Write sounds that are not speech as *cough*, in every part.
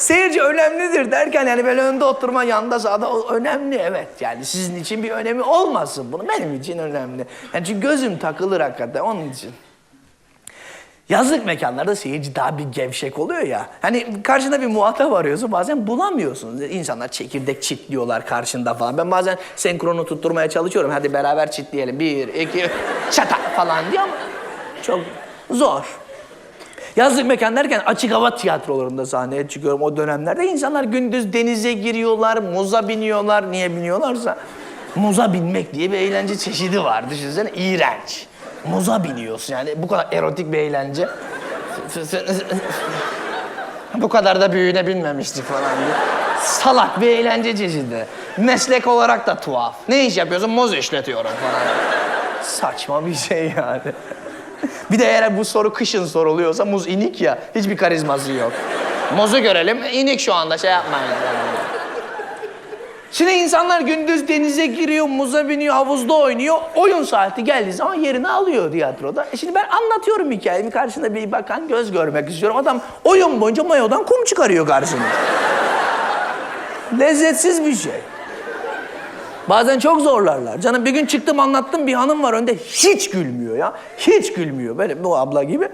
seyirci önemlidir derken yani böyle önde oturma yanda sağda o önemli evet. Yani sizin için bir önemi olmasın bunu benim için önemli. Yani çünkü gözüm takılır hakikaten onun için. Yazlık mekanlarda seyirci daha bir gevşek oluyor ya. Hani karşında bir muhatap arıyorsun bazen bulamıyorsun. İnsanlar çekirdek çitliyorlar karşında falan. Ben bazen senkronu tutturmaya çalışıyorum. Hadi beraber çitleyelim. Bir, iki, *laughs* çata falan diye ama çok zor. Yazlık mekan derken açık hava tiyatrolarında sahneye çıkıyorum o dönemlerde. insanlar gündüz denize giriyorlar, muza biniyorlar. Niye biniyorlarsa. Muza binmek diye bir eğlence çeşidi var. Düşünsene iğrenç. Muza biniyorsun yani bu kadar erotik bir eğlence. bu kadar da büyüğüne binmemiştik falan diye. Salak bir eğlence çeşidi. Meslek olarak da tuhaf. Ne iş yapıyorsun? Muz işletiyorum falan. Saçma bir şey yani. Bir de eğer bu soru kışın soruluyorsa muz inik ya. Hiçbir karizması yok. Muzu görelim. inik şu anda şey yapmayın. Şimdi insanlar gündüz denize giriyor, muza biniyor, havuzda oynuyor. Oyun saati geldiği zaman yerini alıyor tiyatroda. E şimdi ben anlatıyorum hikayemi. Karşında bir bakan göz görmek istiyorum. Adam oyun boyunca mayodan kum çıkarıyor karşına. Lezzetsiz bir şey. Bazen çok zorlarlar. Canım bir gün çıktım anlattım bir hanım var önde hiç gülmüyor ya. Hiç gülmüyor. Böyle bu abla gibi.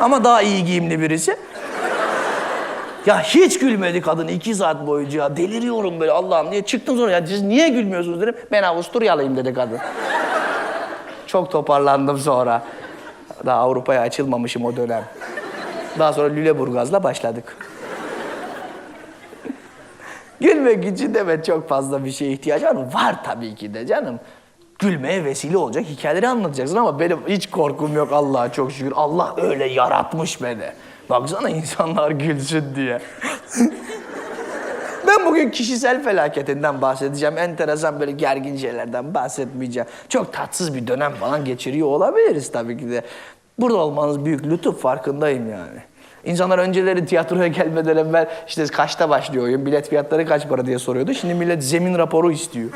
Ama daha iyi giyimli birisi. Ya hiç gülmedi kadın iki saat boyunca ya. Deliriyorum böyle Allah'ım niye çıktım sonra ya siz niye gülmüyorsunuz dedim. Ben Avusturyalıyım dedi kadın. Çok toparlandım sonra. Daha Avrupa'ya açılmamışım o dönem. Daha sonra Lüleburgaz'la başladık. Gülmek için evet çok fazla bir şeye ihtiyaç var? Var tabii ki de canım. Gülmeye vesile olacak hikayeleri anlatacaksın ama benim hiç korkum yok Allah'a çok şükür. Allah öyle yaratmış beni. Baksana insanlar gülsün diye. *laughs* ben bugün kişisel felaketinden bahsedeceğim. Enteresan böyle gergin şeylerden bahsetmeyeceğim. Çok tatsız bir dönem falan geçiriyor olabiliriz tabii ki de. Burada olmanız büyük lütuf farkındayım yani. İnsanlar önceleri tiyatroya gelmeden evvel işte kaçta başlıyor oyun, bilet fiyatları kaç para diye soruyordu. Şimdi millet zemin raporu istiyor.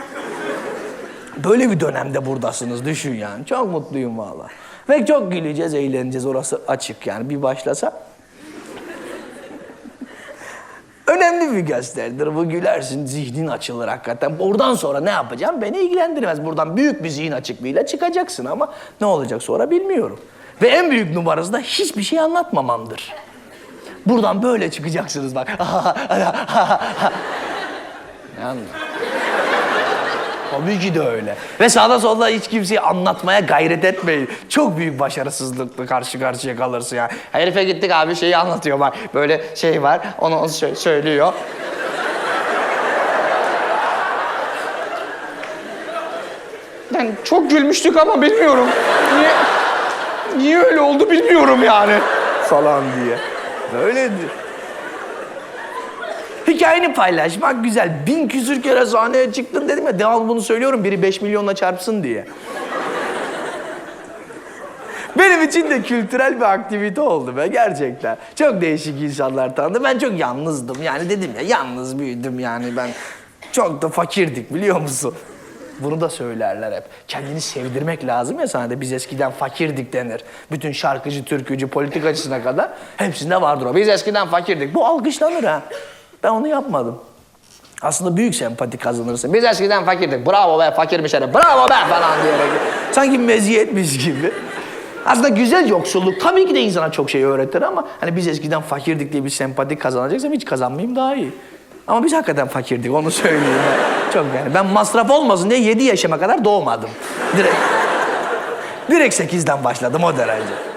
Böyle bir dönemde buradasınız düşün yani. Çok mutluyum valla. Ve çok güleceğiz, eğleneceğiz. Orası açık yani. Bir başlasa. Önemli bir gösteridir. Bu gülersin, zihnin açılır hakikaten. Oradan sonra ne yapacağım beni ilgilendirmez. Buradan büyük bir zihin açıklığıyla çıkacaksın ama ne olacak sonra bilmiyorum. Ve en büyük numarası da hiçbir şey anlatmamamdır. Buradan böyle çıkacaksınız bak. *laughs* Yani. Tabii ki de öyle. Ve sağda solda hiç kimseyi anlatmaya gayret etmeyin. Çok büyük başarısızlıkla karşı karşıya kalırsın ya. Herife gittik abi şeyi anlatıyor bak. Böyle şey var, onu, onu sö- söylüyor. Ben çok gülmüştük ama bilmiyorum. Niye, niye öyle oldu bilmiyorum yani. Falan diye. Böyledir. Hikayeni paylaşmak güzel. Bin küsür kere sahneye çıktın dedim ya. Devamlı bunu söylüyorum. Biri beş milyonla çarpsın diye. Benim için de kültürel bir aktivite oldu be gerçekten. Çok değişik insanlar tanıdım. Ben çok yalnızdım. Yani dedim ya yalnız büyüdüm yani ben. Çok da fakirdik biliyor musun? Bunu da söylerler hep. Kendini sevdirmek lazım ya sana da biz eskiden fakirdik denir. Bütün şarkıcı, türkücü, politikacısına kadar hepsinde vardır o. Biz eskiden fakirdik. Bu alkışlanır ha. Ben onu yapmadım. Aslında büyük sempati kazanırsın. Biz eskiden fakirdik. Bravo be fakirmiş herif. Bravo be falan diyerek. Sanki meziyetmiş gibi. Aslında güzel yoksulluk tabii ki de insana çok şey öğretir ama hani biz eskiden fakirdik diye bir sempati kazanacaksam hiç kazanmayayım daha iyi. Ama biz hakikaten fakirdik onu söyleyeyim. Çok yani. Ben masraf olmasın diye 7 yaşıma kadar doğmadım. Direkt. Direkt 8'den başladım o derece.